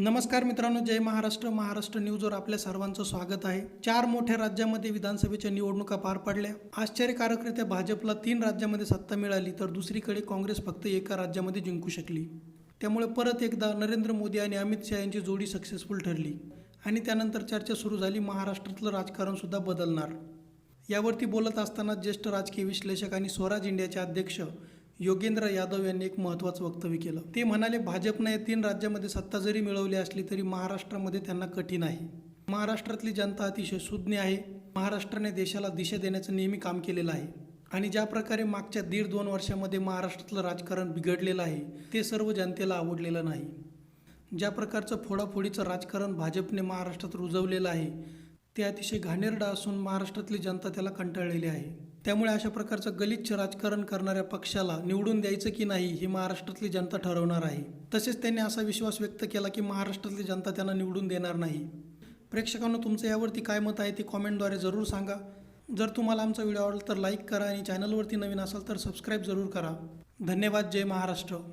नमस्कार मित्रांनो जय महाराष्ट्र. महाराष्ट्र न्यूजवर आपल्या सर्वांचं स्वागत आहे. चार मोठ्या राज्यामध्ये विधानसभेच्या निवडणुका पार पडल्या. आश्चर्यकारकरित्या भाजपला तीन राज्यामध्ये सत्ता मिळाली तर दुसरीकडे काँग्रेस फक्त एका राज्यामध्ये जिंकू शकली. त्यामुळे परत एकदा नरेंद्र मोदी आणि अमित शहा यांची जोडी सक्सेसफुल ठरली आणि त्यानंतर चर्चा सुरू झाली महाराष्ट्रातलं राजकारणसुद्धा बदलणार. यावरती बोलत असताना ज्येष्ठ राजकीय विश्लेषक आणि स्वराज इंडियाचे अध्यक्ष योगेंद्र यादव यांनी एक महत्त्वाचं वक्तव्य केलं. ते म्हणाले भाजपनं या तीन राज्यामध्ये सत्ता जरी मिळवली असली तरी महाराष्ट्रामध्ये त्यांना कठीण आहे. महाराष्ट्रातली जनता अतिशय सुज्ञ आहे. महाराष्ट्राने देशाला दिशा देण्याचं नेहमी काम केलेलं आहे. आणि ज्या प्रकारे मागच्या दीड दोन वर्षामध्ये महाराष्ट्रातलं राजकारण बिघडलेलं आहे ते सर्व जनतेला आवडलेलं नाही. ज्या प्रकारचं फोडाफोडीचं राजकारण भाजपने महाराष्ट्रात रुजवलेलं आहे ते अतिशय घाणेरडं असून महाराष्ट्रातली जनता त्याला कंटाळलेली आहे. त्यामुळे अशा प्रकारचं गलिच्छ राजकारण करणाऱ्या पक्षाला निवडून द्यायचं की नाही ही महाराष्ट्रातली जनता ठरवणार आहे. तसेच त्यांनी असा विश्वास व्यक्त केला की महाराष्ट्रातली जनता त्यांना निवडून देणार नाही. प्रेक्षकांना तुमचं यावरती काय मत आहे ते कॉमेंटद्वारे जरूर सांगा. जर तुम्हाला आमचा व्हिडिओ आवडला तर लाईक करा आणि चॅनलवरती नवीन असाल तर सबस्क्राईब जरूर करा. धन्यवाद. जय महाराष्ट्र.